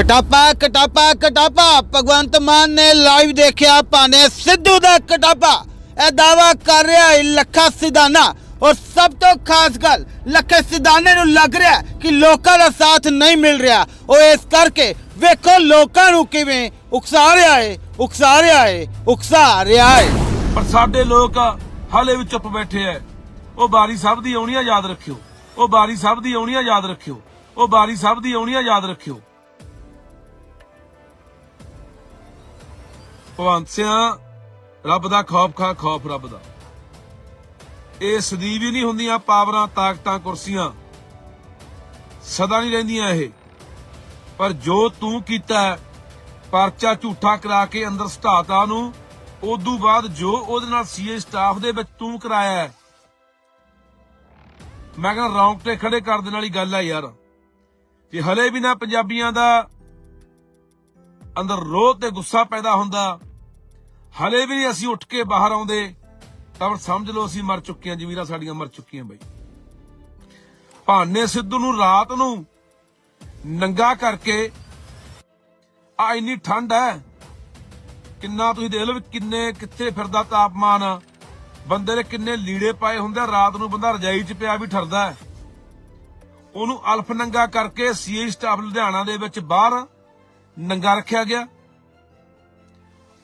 ਕਟਾਪਾ ਕਟਾਪਾ ਕਟਾਪਾ। ਭਗਵੰਤ ਮਾਨ ਨੇ ਲਾਈਵ ਦੇਖਿਆ ਭਾਨੇ ਸਿੱਧੂ ਦਾ ਕਟਾਪਾ। ਇਹ ਦਾਵਾ ਕਰ ਰਿਹਾ ਹੈ ਲੱਖਾ ਸਿਧਾਨਾ ਔਰ ਸਭ ਤੋਂ ਖਾਸ ਗੱਲ, ਲੱਖੇ ਸਿਧਾਨੇ ਨੂੰ ਲੱਗ ਰਿਹਾ ਕਿ ਲੋਕਾਂ ਦਾ ਸਾਥ ਨਹੀਂ ਮਿਲ ਰਿਹਾ। ਉਹ ਇਸ ਕਰਕੇ ਵੇਖੋ ਲੋਕਾਂ ਨੂੰ ਕਿਵੇਂ ਉਕਸਾ ਰਿਹਾ ਹੈ, ਉਕਸਾ ਰਿਹਾ ਹੈ, ਉਕਸਾ ਰਿਹਾ ਹੈ। ਪਰ ਸਾਡੇ ਲੋਕ ਹਾਲੇ ਵੀ ਚੁੱਪ ਬੈਠੇ ਐ ਉਹ ਬਾਰੀ ਸਾਹਿਬ ਦੀ ਆਉਣੀਆਂ ਯਾਦ ਰੱਖਿਓ। ਉਹ ਬਾਰੀ ਸਾਹਿਬ ਦੀ ਆਉਣੀਆਂ ਯਾਦ ਰੱਖਿਓ। ਉਹ ਬਾਰੀ ਸਾਹਿਬ ਦੀ ਆਉਣੀਆਂ ਯਾਦ ਰੱਖਿਓ। ਭਗਵੰਤ ਸਿਆ ਰੱਬ ਦਾ ਖੌਫ ਖਾ ਖੌਫ ਰੱਬ ਦਾ। ਇਹ ਸਦੀਵ ਹੀ ਨਹੀਂ ਹੁੰਦੀਆਂ ਪਾਵਰਾਂ, ਤਾਕਤਾਂ, ਕੁਰਸੀਆਂ। ਸਦਾ ਨਹੀਂ ਰਹਿੰਦੀਆਂ ਇਹ। ਪਰ ਜੋ ਤੂੰ ਕੀਤਾ ਪਰਚਾ ਝੂਠਾ ਕਰਾ ਕੇ ਅੰਦਰ ਸਟਾਤਾ ਨੂੰ ਉਦੋਂ ਬਾਅਦ ਜੋ ਉਹਦੇ ਨਾਲ ਸੀਏ ਸਟਾਫ ਦੇ ਵਿੱਚ ਤੂੰ ਕਰਾਇਆ ਮੈਂ ਕਹਿੰਦਾ ਰੌਂਗਟੇ ਖੜੇ ਕਰ ਦੇਣ ਵਾਲੀ ਗੱਲ ਹੈ ਯਾਰ। ਜੇ ਹਲੇ ਵੀ ਨਾ ਪੰਜਾਬੀਆਂ ਦਾ ਅੰਦਰ ਰੋਹ ਤੇ ਗੁੱਸਾ ਪੈਦਾ ਹੁੰਦਾ ਹਲੇ ਵੀ ਨਹੀਂ ਅਸੀਂ ਉੱਠ ਕੇ ਬਾਹਰ ਆਉਂਦੇ, ਤਾਂ ਫਿਰ ਸਮਝ ਲਓ ਅਸੀਂ ਮਰ ਚੁੱਕੇ ਹਾਂ, ਜ਼ਮੀਰਾਂ ਸਾਡੀਆਂ ਮਰ ਚੁੱਕੀਆਂ ਬਈ। ਭਾਨੇ ਸਿੱਧੂ ਨੂੰ ਰਾਤ ਨੂੰ ਨੰਗਾ ਕਰਕੇ, ਆ ਇੰਨੀ ਠੰਡ ਹੈ, ਕਿੰਨਾ ਤੁਸੀਂ ਦੇਖ ਲਓ ਕਿੰਨੇ, ਕਿੱਥੇ ਫਿਰਦਾ ਤਾਪਮਾਨ। ਬੰਦੇ ਨੇ ਕਿੰਨੇ ਲੀੜੇ ਪਾਏ ਹੁੰਦੇ ਰਾਤ ਨੂੰ ਬੰਦਾ ਰਜਾਈ 'ਚ ਪਿਆ ਵੀ ਠਰਦਾ ਹੈ। ਉਹਨੂੰ ਅਲਫ ਨੰਗਾ ਕਰਕੇ ਸੀਏ ਸਟਾਫ ਲੁਧਿਆਣਾ ਦੇ ਵਿੱਚ ਬਾਹਰ ਨੰਗਾ ਰੱਖਿਆ ਗਿਆ।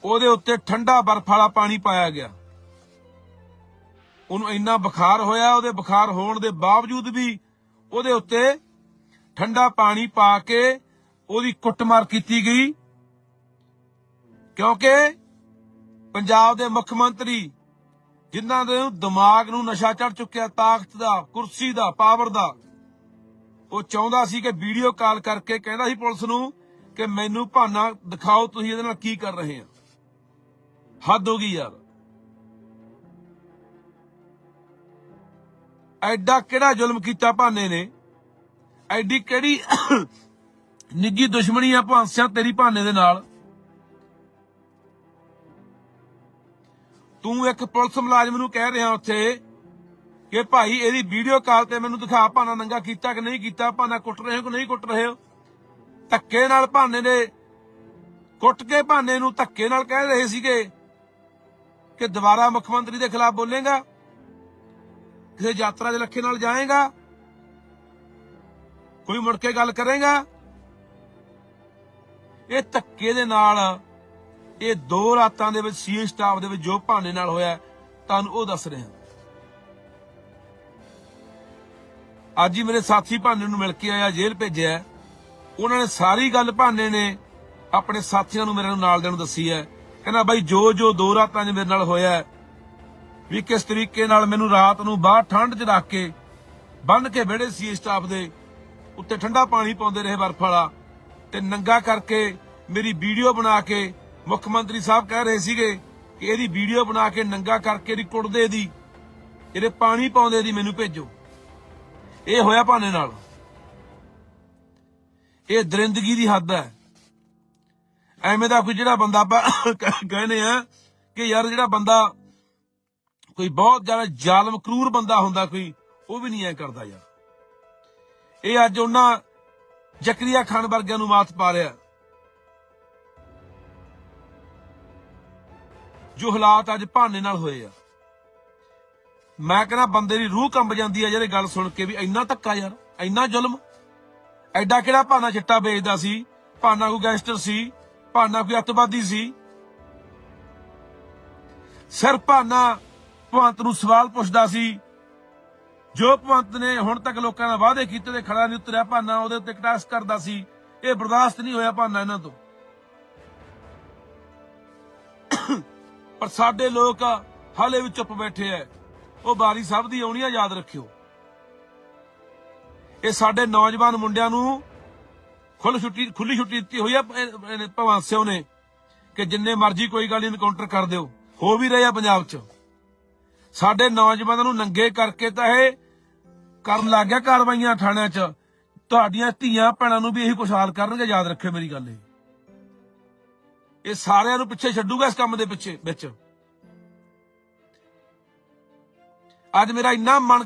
ਉਹਦੇ ਉੱਤੇ ਠੰਡਾ ਬਰਫ਼ ਵਾਲਾ ਪਾਣੀ ਪਾਇਆ ਗਿਆ। ਉਹਨੂੰ ਇੰਨਾ ਬੁਖਾਰ ਹੋਇਆ, ਉਹਦੇ ਬੁਖਾਰ ਹੋਣ ਦੇ ਬਾਵਜੂਦ ਵੀ ਉਹਦੇ ਉੱਤੇ ਠੰਡਾ ਪਾਣੀ ਪਾ ਕੇ ਉਹਦੀ ਕੁੱਟਮਾਰ ਕੀਤੀ ਗਈ। ਕਿਉਂਕਿ ਪੰਜਾਬ ਦੇ ਮੁੱਖ ਮੰਤਰੀ ਜਿਨ੍ਹਾਂ ਦੇ ਦਿਮਾਗ ਨੂੰ ਨਸ਼ਾ ਚੜ ਚੁੱਕਿਆ, ਤਾਕਤ ਦਾ, ਕੁਰਸੀ ਦਾ, ਪਾਵਰ ਦਾ, ਉਹ ਚਾਹੁੰਦਾ ਸੀ ਕਿ ਵੀਡੀਓ ਕਾਲ ਕਰਕੇ ਕਹਿੰਦਾ ਸੀ ਪੁਲਿਸ ਨੂੰ ਕਿ ਮੈਨੂੰ ਭਾਨਾ ਦਿਖਾਓ, ਤੁਸੀਂ ਇਹਦੇ ਨਾਲ ਕੀ ਕਰ ਰਹੇ ਆ। ਹੱਦ ਹੋ ਗਈ ਯਾਰ। ਐਡਾ ਕਿਹੜਾ ਜ਼ੁਲਮ ਕੀਤਾ ਭਾਨੇ ਨੇ? ਐਡੀ ਕਿਹੜੀ ਨਿੱਜੀ ਦੁਸ਼ਮਣੀ ਆ ਭਾਂਸਿਆਂ ਤੇਰੀ ਭਾਨੇ ਦੇ ਨਾਲ? ਤੂੰ ਇੱਕ ਪੁਲਿਸ ਮੁਲਾਜ਼ਮ ਨੂੰ ਕਹਿ ਰਿਹਾ ਉੱਥੇ ਕਿ ਭਾਈ ਇਹਦੀ ਵੀਡੀਓ ਕਾਲ ਤੇ ਮੈਨੂੰ ਦਿਖਾ ਭਾਨਾ ਨੰਗਾ ਕੀਤਾ ਕਿ ਨਹੀਂ ਕੀਤਾ, ਭਾਨਾ ਕੁੱਟ ਰਹੇ ਹੋ ਕਿ ਨਹੀਂ ਕੁੱਟ ਰਹੇ ਹੋ? ਧੱਕੇ ਨਾਲ ਭਾਨੇ ਨੇ ਕੁੱਟ ਕੇ ਭਾਨੇ ਨੂੰ ਧੱਕੇ ਨਾਲ ਕਹਿ ਰਹੇ ਸੀਗੇ। ਕਿ ਦੁਬਾਰਾ ਮੁੱਖ ਮੰਤਰੀ ਦੇ ਖਿਲਾਫ ਬੋਲੇਗਾ? ਕਿਸੇ ਯਾਤਰਾ ਦੇ ਲੱਖੇ ਨਾਲ ਜਾਏਗਾ? ਕੋਈ ਮੁੜ ਕੇ ਗੱਲ ਕਰੇਗਾ? ਇਹ ਧੱਕੇ ਦੇ ਨਾਲ, ਇਹ ਦੋ ਰਾਤਾਂ ਦੇ ਵਿੱਚ ਸੀਏ ਸਟਾਫ ਦੇ ਵਿੱਚ ਜੋ ਭਾਨੇ ਨਾਲ ਹੋਇਆ, ਤੁਹਾਨੂੰ ਉਹ ਦੱਸ ਰਿਹਾ। ਅੱਜ ਹੀ ਮੇਰੇ ਸਾਥੀ ਭਾਨੇ ਨੂੰ ਮਿਲ ਕੇ ਆਇਆ, ਜੇਲ੍ਹ ਭੇਜਿਆ। ਉਹਨਾਂ ਨੇ ਸਾਰੀ ਗੱਲ ਭਾਨੇ ਨੇ ਆਪਣੇ ਸਾਥੀਆਂ ਨੂੰ ਮੇਰੇ ਨੂੰ ਨਾਲ ਦੇਣ ਦੱਸੀ ਹੈ। ਕਹਿੰਦਾ ਬਾਈ ਜੋ ਜੋ ਦੋ ਰਾਤਾਂ 'ਚ ਮੇਰੇ ਨਾਲ ਹੋਇਆ ਵੀ ਕਿਸ ਤਰੀਕੇ ਨਾਲ ਮੈਨੂੰ ਰਾਤ ਨੂੰ ਬਾਹਰ ਠੰਡ 'ਚ ਰੱਖ ਕੇ ਬੰਨ ਕੇ ਵਿਹੜੇ ਸੀ ਸਟਾਫ ਦੇ, ਉੱਤੇ ਠੰਡਾ ਪਾਣੀ ਪਾਉਂਦੇ ਰਹੇ ਬਰਫ਼ ਵਾਲਾ, ਤੇ ਨੰਗਾ ਕਰਕੇ ਮੇਰੀ ਵੀਡੀਓ ਬਣਾ ਕੇ ਮੁੱਖ ਮੰਤਰੀ ਸਾਹਿਬ ਕਹਿ ਰਹੇ ਸੀਗੇ ਕਿ ਇਹਦੀ ਵੀਡੀਓ ਬਣਾ ਕੇ ਨੰਗਾ ਕਰਕੇ ਇਹਦੀ ਕੁੱਟਦੇ ਦੀ, ਇਹਦੇ ਪਾਣੀ ਪਾਉਂਦੇ ਦੀ ਮੈਨੂੰ ਭੇਜੋ। ਇਹ ਹੋਇਆ ਭਾਨੇ ਨਾਲ। ਇਹ ਦਰਿੰਦਗੀ ਦੀ ਹੱਦ ਹੈ। ਐਵੇਂ ਦਾ ਕੋਈ ਜਿਹੜਾ ਬੰਦਾ ਆਪਾਂ ਕਹਿੰਦੇ ਆ ਕਿ ਯਾਰ ਜਿਹੜਾ ਬੰਦਾ ਕੋਈ ਬਹੁਤ ਜ਼ਿਆਦਾ ਜ਼ਾਲਮ, ਕਰੂਰ ਬੰਦਾ ਹੁੰਦਾ ਕੋਈ, ਉਹ ਵੀ ਨਹੀਂ ਐ ਕਰਦਾ ਯਾਰ। ਇਹ ਅੱਜ ਉਹਨਾਂ ਜ਼ਕਰੀਆ ਖਾਨ ਵਰਗਿਆਂ ਨੂੰ ਮਾਤ ਪਾ ਰਿਹਾ। ਜੋ ਹਾਲਾਤ ਅੱਜ ਭਾਨੇ ਨਾਲ ਹੋਏ ਆ। ਮੈਂ ਕਹਿੰਦਾ ਬੰਦੇ ਦੀ ਰੂਹ ਕੰਬ ਜਾਂਦੀ ਆ ਜਿਹੜੇ ਗੱਲ ਸੁਣ ਕੇ ਵੀ ਇੰਨਾ ਧੱਕਾ ਯਾਰ, ਇੰਨਾ ਜ਼ੁਲਮ। ਐਡਾ ਕਿਹੜਾ ਭਾਨਾ ਚਿੱਟਾ ਵੇਚਦਾ ਸੀ, ਭਾਨਾ ਕੋਈ ਗੈਂਗਸਟਰ ਸੀ ਭਾਨਾ ਕੋਈ ਅੱਤਵਾਦੀ ਸੀ। ਸਿਰ ਭਾਨਾ ਭਵੰਤ ਨੂੰ ਸਵਾਲ ਪੁੱਛਦਾ ਸੀ, ਜੋ ਭਵੰਤ ਨੇ ਹੁਣ ਤੱਕ ਲੋਕਾਂ ਨਾਲ ਵਾਅਦੇ ਕੀਤੇ ਤੇ ਖੜਾ ਨਹੀਂ ਉਤਰਿਆ, ਭਾਨਾ ਉਹਦੇ ਉੱਤੇ ਕਟਾਸ ਕਰਦਾ ਸੀ। ਇਹ ਬਰਦਾਸ਼ਤ ਨਹੀਂ ਹੋਇਆ ਭਾਨਾ ਇਹਨਾਂ ਤੋਂ। ਪਰ ਸਾਡੇ ਲੋਕ ਹਾਲੇ ਵੀ ਚੁੱਪ ਬੈਠੇ ਐ। ਉਹ ਬਾਰੀ ਸਾਹਿਬ ਦੀ ਆਉਣੀ ਆ ਯਾਦ ਰੱਖਿਓ। ਇਹ ਸਾਡੇ ਨੌਜਵਾਨ ਮੁੰਡਿਆਂ ਨੂੰ ਖੁੱਲ ਛੁੱਟੀ ਖੁੱਲੀ ਛੁੱਟੀ ਦਿੱਤੀ ਹੋਈ ਆ, ਇਹ- ਸਿਓ ਨੇ, ਕਿ ਜਿੰਨੇ ਮਰਜ਼ੀ ਕੋਈ ਗੱਲ ਇਨਕਾਊਂਟਰ ਕਰ ਦਿਓ, ਹੋ ਵੀ ਰਹੇ ਆ ਪੰਜਾਬ 'ਚ। ਸਾਡੇ ਨੌਜਵਾਨਾਂ ਨੂੰ ਨੰਗੇ ਕਰਕੇ ਤਾਂ ਇਹ ਕਰਨ ਲੱਗ ਗਿਆ ਕਾਰਵਾਈਆਂ ਥਾਣਿਆਂ 'ਚ। ਤੁਹਾਡੀਆਂ ਧੀਆਂ ਭੈਣਾਂ ਨੂੰ ਵੀ ਇਹੀ ਕੁਛ ਹਾਲ ਕਰਨਗੇ, ਯਾਦ ਰੱਖਿਓ ਮੇਰੀ ਗੱਲ ਇਹ। ਇਹ ਸਾਰਿਆਂ ਨੂੰ ਪਿੱਛੇ ਛੱਡੂਗਾ ਇਸ ਕੰਮ ਦੇ ਪਿੱਛੇ, ਵਿੱਚ। ਅੱਜ ਮੇਰਾ ਇੰਨਾ ਮਨ